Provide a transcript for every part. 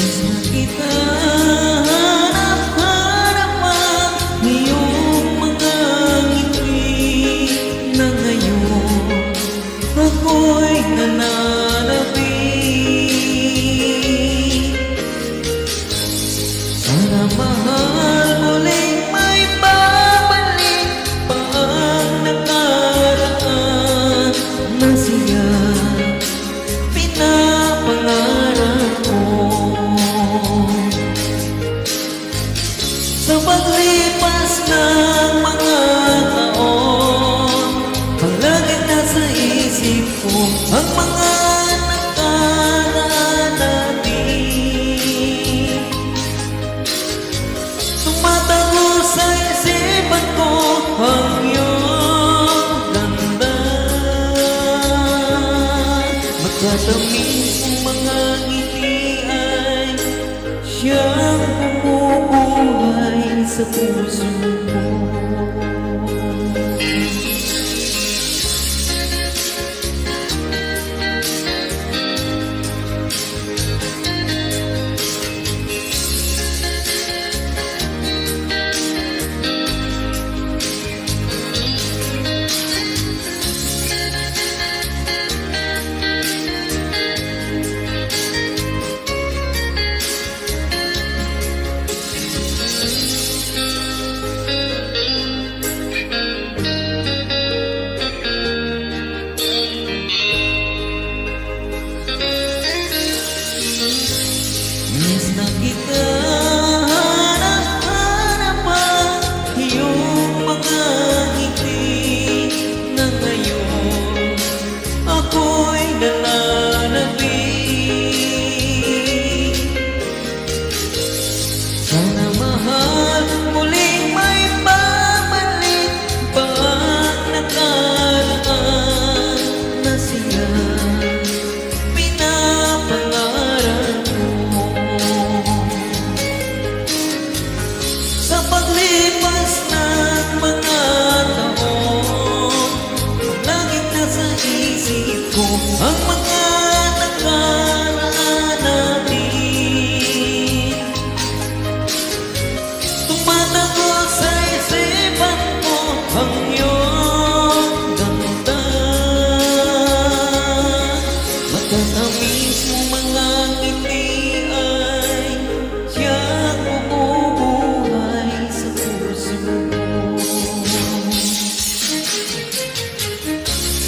Terus kita Matatamis mga ngiti ay siyang bumubuhay sa puso ko. Kita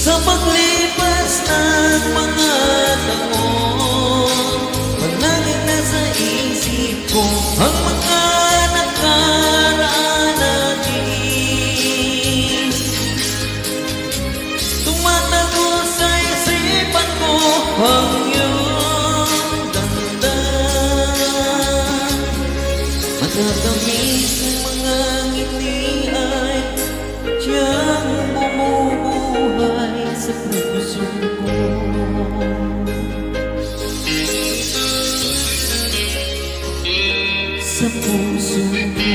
Sa paglipas ng mga taon Palaging nasa isip ko ang mga nakaraan natin. Tumatago sa isipan ko ang iyong ganda Matatamis ng mga ngiti ay Siyang sepusuku sepusuku